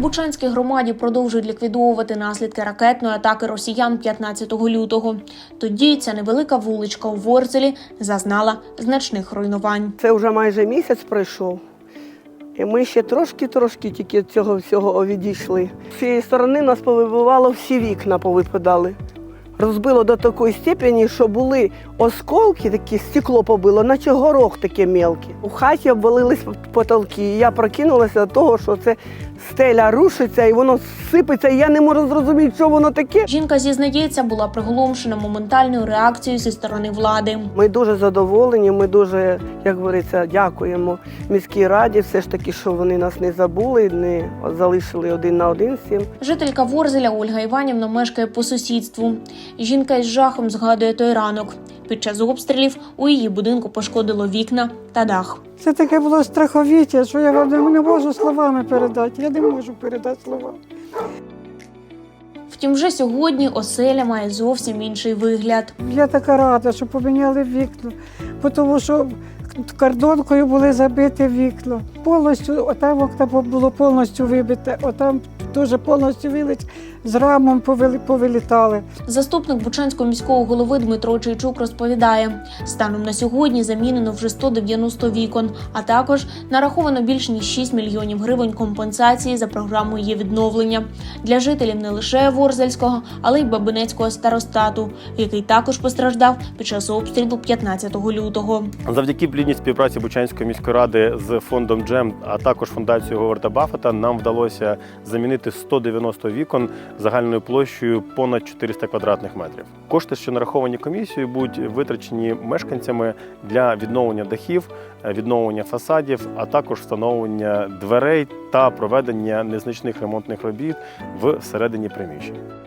Бучанській громаді продовжують ліквідовувати наслідки ракетної атаки росіян 15 лютого. Тоді ця невелика вуличка у Ворзелі зазнала значних руйнувань. Це вже майже місяць пройшов. І ми ще трошки-трошки тільки цього всього відійшли. З цієї сторони нас повибивало всі вікна, повипадали. Розбило до такої степені, що були осколки, такі стекло побило, наче горох таке мелке. У хаті обвалились потолки. І я прокинулася до того, що це стеля рушиться і воно сипеться, і я не можу зрозуміти, що воно таке. Жінка зізнається, була приголомшена моментальною реакцією зі сторони влади. Ми дуже задоволені. Ми дуже, як говориться, дякуємо міській раді. Все ж таки, що вони нас не забули, не залишили один на один з. Жителька Ворзеля Ольга Іванівна мешкає по сусідству. Жінка із жахом згадує той ранок. Під час обстрілів у її будинку пошкодило вікна та дах. Це таке було страховіття, що я вам не- можу словами передати. Я не можу передати слова. Втім, вже сьогодні оселя має зовсім інший вигляд. Я така рада, що поміняли вікна, тому що кордонкою були забиті вікна. Повністю, отам окна було повністю вибите, отам теж повністю вилить, з рамом повили- повилітали. Заступник Бучанського міського голови Дмитро Чайчук розповідає: станом на сьогодні замінено вже 190 вікон, а також нараховано більш ніж 6 мільйонів гривень компенсації за програмою її відновлення для жителів не лише Ворзельського, але й Бабинецького старостату, який також постраждав під час обстрілу 15 лютого. Завдяки плідній співпраці Бучанської міської ради з фондом Джем, а також фундацією Говарда Баффета, нам вдалося замінити 190 вікон загальною площею понад 400 квадратних метрів. Кошти, що нараховані комісією, будуть витрачені мешканцями для відновлення дахів, е, відновлення фасадів, а також встановлення дверей та проведення незначних ремонтних робіт всередині приміщень.